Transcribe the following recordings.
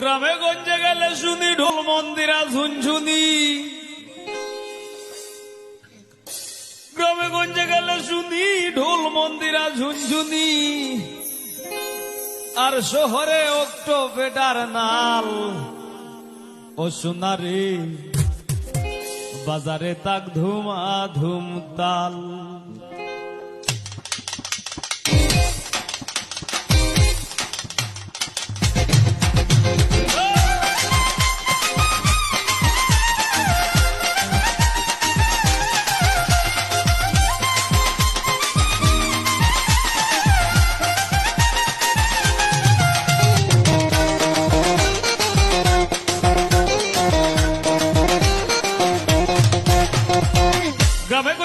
গ্রামে গঞ্জে গেলে শুনি ঢোল মন্দিরা ঝুনঝুনি। গ্রামে গঞ্জে গেলে শুনি ঢোল মন্দিরা ঝুনঝুনি। আর শহরে অক্টো বেটার নাল, ও সোনারে বাজারে তাক ধুমা ধুম তাল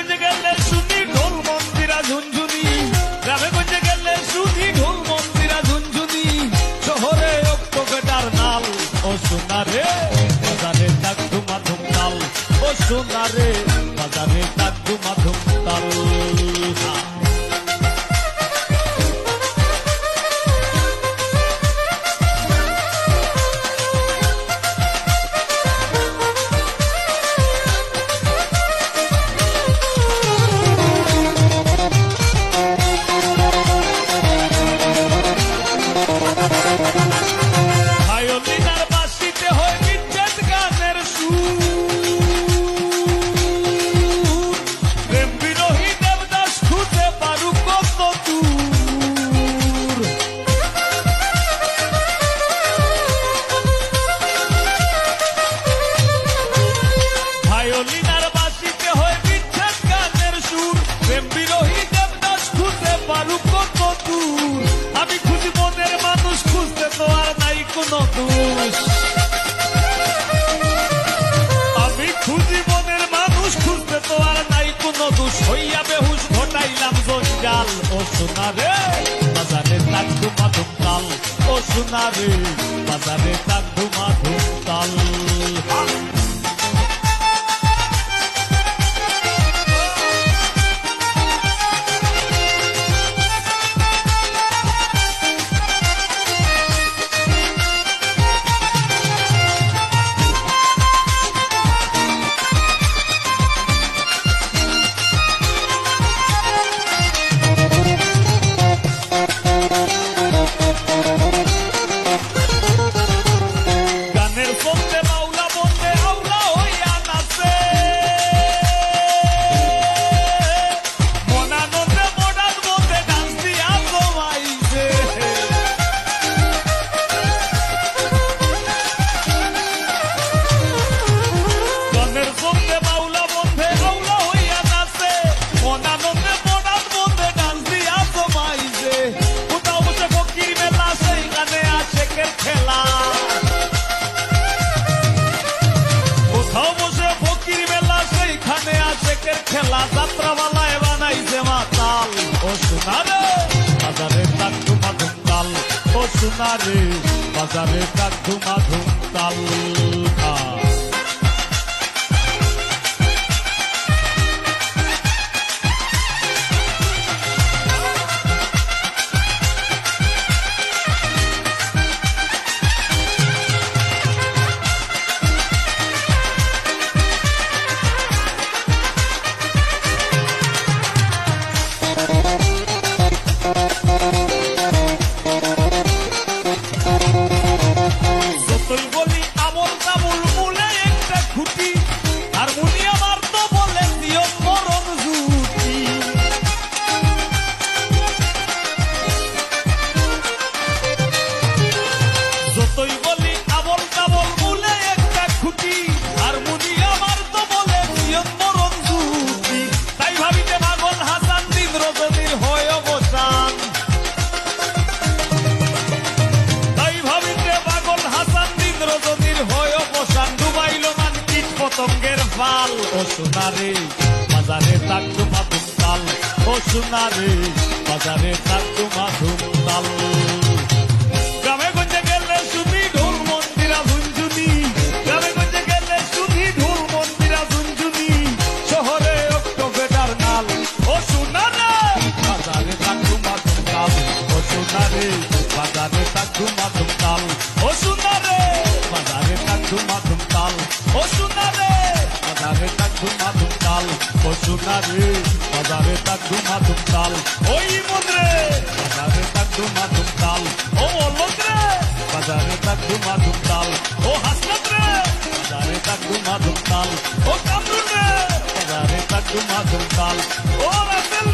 গঞ্জে গেলে শুনি ঢোল মন্দিরা ঝুনঝুনি। গ্রামে গঞ্জে গেলে শুনি ঢোল মন্দিরা ঝুনঝুনি। শহরে অক্টোবেটার নাল, ও সোনারে বাজারে ডাক ধুমা ধুম তাল ও সোনারে বাজারে জঞ্জাল ও সোনারে বাজারে তাক ধুমাধুম কাল ও সোনারে বাজারে তাক ধুমা ধুম সোনারে বাজারে তাক ধুমা ধুম সোনারে, বাজারে তাক তোমা ধুমতাল ও সোনারে, বাজারে তাক তোমা ধুমতাল গ্রামে গঞ্জে গেলে শুধু ঢোল মন্দিরা ঝুনঝুনি। গ্রামে গঞ্জে গেলে শুধু ঢোল মন্দিরা ঝুনঝুনি। শহরে অক্টোবেটার নাল। ও সোনারে, বাজারে তাক তোমা ধুমতাল ও সোনারে, বাজারে তাক তোমা ধুমতাল ও সোনারে, বাজারে তাক তোমা ধুমতাল ও ধুমা ধুমতাল পশুনা রে বাজারে তার ধুমা ধুমতাল ওই মন্দ্রে! বাজারে তার ধুমা ধুমতাল ও অলন্দ্রে বাজারে তার ধুমা ধুমতাল ও হাসনাত বাজারে তার ধুমা ও কামরুন বাজারে তার ধুমা ও রাসেল